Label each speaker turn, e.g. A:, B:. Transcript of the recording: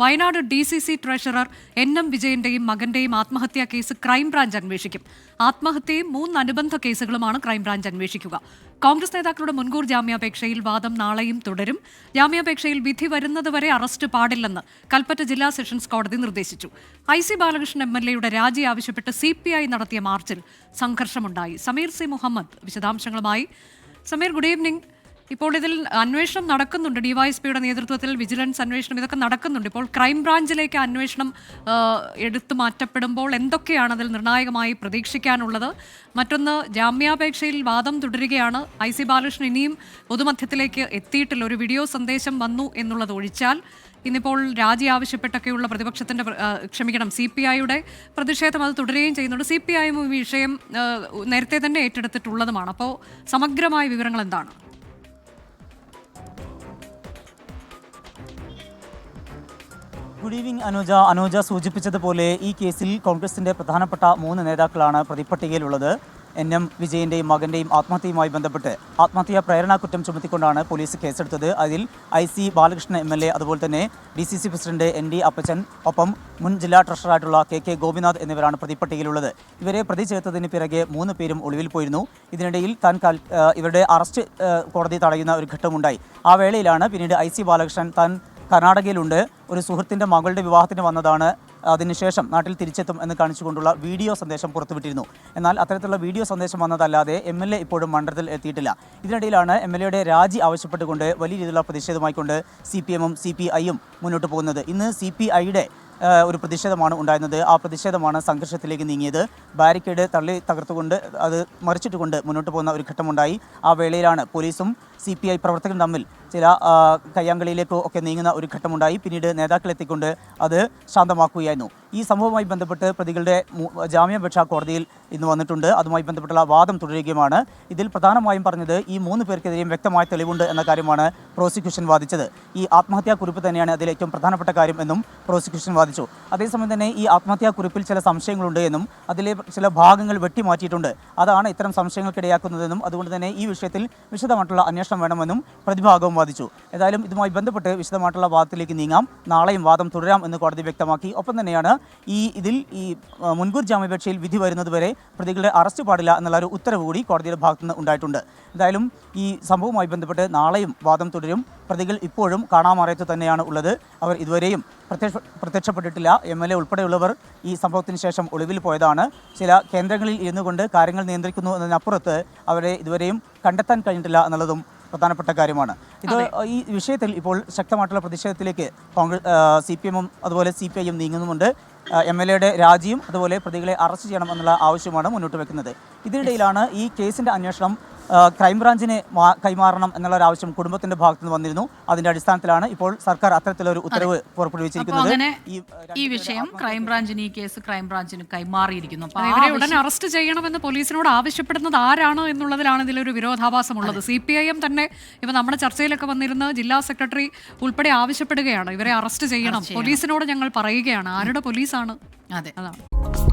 A: Wayanad D C C treasurer N M വിജയന്റെയും മകന്റെയും ആത്മഹത്യാ case crime branch അന്വേഷിക്കും. ആത്മഹത്യയും മൂന്ന് അനുബന്ധ കേസുകളുമാണ് ക്രൈംബ്രാഞ്ച് അന്വേഷിക്കുക. കോൺഗ്രസ് നേതാക്കളുടെ മുൻകൂർ ജാമ്യാപേക്ഷയിൽ വാദം നാളെയും തുടരും. ജാമ്യാപേക്ഷയിൽ വിധി വരുന്നതുവരെ അറസ്റ്റ് പാടില്ലെന്ന് കൽപ്പറ്റ ജില്ലാ സെഷൻസ് കോടതി നിർദ്ദേശിച്ചു. I C Balakrishnan M L എയുടെ രാജി ആവശ്യപ്പെട്ട് സി പി ഐ നടത്തിയ മാർച്ചിൽ സംഘർഷമുണ്ടായി. സമീർ സി മുഹമ്മദ് വിശദാംശങ്ങളുമായി. സമീർ ഗുഡ് ഈവനിംഗ് ഇപ്പോൾ ഇതിൽ അന്വേഷണം നടക്കുന്നുണ്ട്. ഡിവൈഎസ്പിയുടെ നേതൃത്വത്തിൽ വിജിലൻസ് അന്വേഷണം ഇതൊക്കെ നടക്കുന്നുണ്ട്. ഇപ്പോൾ ക്രൈംബ്രാഞ്ചിലേക്ക് അന്വേഷണം എടുത്തു മാറ്റപ്പെടുമ്പോൾ എന്തൊക്കെയാണ് അതിൽ നിർണായകമായി പ്രതീക്ഷിക്കാനുള്ളത്? മറ്റൊന്ന് ജാമ്യാപേക്ഷയിൽ വാദം തുടരുകയാണ്. ഐ സി ബാലകൃഷ്ണൻ ഇനിയും പൊതുമധ്യത്തിലേക്ക് എത്തിയിട്ടില്ല. ഒരു വീഡിയോ സന്ദേശം വന്നു എന്നുള്ളത് ഒഴിച്ചാൽ ഇന്നിപ്പോൾ രാജി ആവശ്യപ്പെട്ടൊക്കെയുള്ള പ്രതിപക്ഷത്തിന്റെ ക്ഷമിക്കണം സി പി ഐയുടെ പ്രതിഷേധം അത് തുടരുകയും ചെയ്യുന്നുണ്ട്. സി പി ഐയും ഈ വിഷയം നേരത്തെ തന്നെ ഏറ്റെടുത്തിട്ടുള്ളതുമാണ്. അപ്പോൾ സമഗ്രമായ വിവരങ്ങൾ എന്താണ്?
B: ഗുഡ് ഈവനിങ് അനുജ അനുജ സൂചിപ്പിച്ചതുപോലെ ഈ കേസിൽ കോൺഗ്രസിന്റെ പ്രധാനപ്പെട്ട മൂന്ന് നേതാക്കളാണ് പ്രതിപ്പട്ടികയിലുള്ളത് എൻ എം വിജയന്റെയും മകന്റെയും ആത്മഹത്യയുമായി ബന്ധപ്പെട്ട് ആത്മഹത്യാ പ്രേരണ കുറ്റം ചുമത്തിക്കൊണ്ടാണ് പോലീസ് കേസെടുത്തത്. അതിൽ I C Balakrishnan M L A അതുപോലെ തന്നെ D C C president N D Appachan ഒപ്പം മുൻ ജില്ലാ ട്രഷററായിട്ടുള്ള കെ കെ ഗോപിനാഥ് എന്നിവരാണ് പ്രതിപ്പട്ടികയിലുള്ളത് ഇവരെ പ്രതി ചേർത്തതിന് പിറകെ മൂന്ന് പേരും ഒളിവിൽ പോയിരുന്നു. ഇതിനിടയിൽ താൻ ഇവരുടെ അറസ്റ്റ് കോടതി തടയുന്ന ഒരു ഘട്ടമുണ്ടായി. ആ വേളയിലാണ് പിന്നീട് ഐ സി ബാലകൃഷ്ണൻ താൻ കർണാടകയിലുണ്ട്. ഒരു സുഹൃത്തിന്റെ മകളുടെ വിവാഹത്തിന് വന്നതാണ്. അതിനുശേഷം നാട്ടിൽ തിരിച്ചെത്തും എന്ന് കാണിച്ചുകൊണ്ടുള്ള വീഡിയോ സന്ദേശം പുറത്തുവിട്ടിരുന്നു. എന്നാൽ അത്തരത്തിലുള്ള വീഡിയോ സന്ദേശം വന്നതല്ലാതെ എം എൽ എ ഇപ്പോഴും മണ്ഡലത്തിൽ എത്തിയിട്ടില്ല. ഇതിനിടയിലാണ് എം എൽ എയുടെ രാജി ആവശ്യപ്പെട്ടുകൊണ്ട് വലിയ രീതിയിലുള്ള പ്രതിഷേധമായിക്കൊണ്ട് സി പി എമ്മും സി പി ഐയും മുന്നോട്ട് പോകുന്നത്. ഇന്ന് സി പി ഐയുടെ ഒരു പ്രതിഷേധമാണ് ഉണ്ടായിരുന്നത്. ആ പ്രതിഷേധമാണ് സംഘർഷത്തിലേക്ക് നീങ്ങിയത്. ബാരിക്കേഡ് തള്ളി തകർത്തുകൊണ്ട് അത് മറിച്ചിട്ടുകൊണ്ട് മുന്നോട്ട് പോകുന്ന ഒരു ഘട്ടമുണ്ടായി. ആ വേളയിലാണ് പോലീസും സി പി ഐ പ്രവർത്തകരും തമ്മിൽ ചില കയ്യാങ്കളിയിലേക്ക് ഒക്കെ നീങ്ങുന്ന ഒരു ഘട്ടമുണ്ടായി. പിന്നീട് നേതാക്കൾ എത്തിക്കൊണ്ട് അത് ശാന്തമാക്കുകയായിരുന്നു. ഈ സംഭവവുമായി ബന്ധപ്പെട്ട് പ്രതികളുടെ ജാമ്യാപേക്ഷ കോടതിയിൽ ഇന്ന് വന്നിട്ടുണ്ട്. അതുമായി ബന്ധപ്പെട്ടുള്ള വാദം തുടരുകയുമാണ്. ഇതിൽ പ്രധാനമായും പറഞ്ഞത് ഈ മൂന്ന് പേർക്കെതിരെയും വ്യക്തമായ തെളിവുണ്ട് എന്ന കാര്യമാണ് പ്രോസിക്യൂഷൻ വാദിച്ചത്. ഈ ആത്മഹത്യാ കുറിപ്പ് തന്നെയാണ് അതിൽ ഏറ്റവും പ്രധാനപ്പെട്ട കാര്യം എന്നും പ്രോസിക്യൂഷൻ വാദിച്ചു. അതേസമയം തന്നെ ഈ ആത്മഹത്യാ കുറിപ്പിൽ ചില സംശയങ്ങളുണ്ട് എന്നും അതിലെ ചില ഭാഗങ്ങൾ വെട്ടിമാറ്റിയിട്ടുണ്ട്. അതാണ് ഇത്തരം സംശയങ്ങൾക്കിടയാക്കുന്നതെന്നും അതുകൊണ്ട് തന്നെ ഈ വിഷയത്തിൽ വിശദമായിട്ടുള്ള അന്വേഷണം വേണമെന്നും പ്രതിഭാഗവും വാദിച്ചു ഏതായാലും ഇതുമായി ബന്ധപ്പെട്ട് വിശദമായിട്ടുള്ള വാദത്തിലേക്ക് നീങ്ങാം. നാളെയും വാദം തുടരാം എന്ന് കോടതി വ്യക്തമാക്കി. ഒപ്പം തന്നെയാണ് ഈ ഇതിൽ ഈ മുൻകൂർ ജാമ്യാപേക്ഷയിൽ വിധി വരുന്നതുവരെ പ്രതികളുടെ അറസ്റ്റ് പാടില്ല എന്നുള്ള ഒരു ഉത്തരവ് കൂടി കോടതിയുടെ ഭാഗത്തു നിന്ന് ഉണ്ടായിട്ടുണ്ട്. എന്തായാലും ഈ സംഭവവുമായി ബന്ധപ്പെട്ട് നാളെയും വാദം തുടരും. പ്രതികൾ ഇപ്പോഴും കാണാമറയത്ത് തന്നെയാണ് ഉള്ളത്. അവർ ഇതുവരെയും പ്രത്യക്ഷ പ്രത്യക്ഷപ്പെട്ടിട്ടില്ല. എം എൽ എ ഉൾപ്പെടെയുള്ളവർ ഈ സംഭവത്തിന് ശേഷം ഒളിവിൽ പോയതാണ്. ചില കേന്ദ്രങ്ങളിൽ ഇരുന്നുകൊണ്ട് കാര്യങ്ങൾ നിയന്ത്രിക്കുന്നു എന്നതിനപ്പുറത്ത് അവരെ ഇതുവരെയും കണ്ടെത്താൻ കഴിഞ്ഞിട്ടില്ല എന്നുള്ളതും പ്രധാനപ്പെട്ട കാര്യമാണ്. ഇത് ഈ വിഷയത്തിൽ ഇപ്പോൾ ശക്തമായിട്ടുള്ള പ്രതിഷേധത്തിലേക്ക് കോൺഗ്രസ് സി പി എമ്മും അതുപോലെ സി പി ഐയും നീങ്ങുന്നുമുണ്ട്. എം എൽ എയുടെ രാജിയും അതുപോലെ പ്രതികളെ അറസ്റ്റ് ചെയ്യണം എന്നുള്ള ആവശ്യമാണ് മുന്നോട്ട് വെക്കുന്നത്. ഇതിനിടയിലാണ് ഈ കേസിന്റെ അന്വേഷണം ക്രൈംബ്രാഞ്ചിനെ കൈമാറണം എന്നുള്ള ഒരു ആവശ്യം കുടുംബത്തിന്റെ ഭാഗത്തു നിന്ന് വന്നിരുന്നു. അതിന്റെ അടിസ്ഥാനത്തിലാണ് ഇപ്പോൾ സർക്കാർ അത്തരത്തിലൊരു ഉത്തരവ് പുറപ്പെടുവിച്ചിരിക്കുന്നത്. ഈ
C: വിഷയം ക്രൈംബ്രാഞ്ചിന് ഈ കേസ് ക്രൈംബ്രാഞ്ചിന് കൈമാറിയിരിക്കുന്നു.
A: ഇവരെ
C: ഉടനെ
A: അറസ്റ്റ് ചെയ്യണമെന്ന് പോലീസിനോട് ആവശ്യപ്പെടുന്നത് ആരാണ് എന്നുള്ളതിലാണ് ഇതിലൊരു വിരോധാഭാസമുള്ളത്. സി പി ഐ എം തന്നെ ഇപ്പൊ നമ്മുടെ ചർച്ചയിലൊക്കെ വന്നിരുന്ന ജില്ലാ സെക്രട്ടറി ഉൾപ്പെടെ ആവശ്യപ്പെടുകയാണ്. ഇവരെ അറസ്റ്റ് ചെയ്യണം. പോലീസിനോട് ഞങ്ങൾ പറയുകയാണ്. ആരുടെ പോലീസാണ്?
C: അതെ.
A: അതാണ്.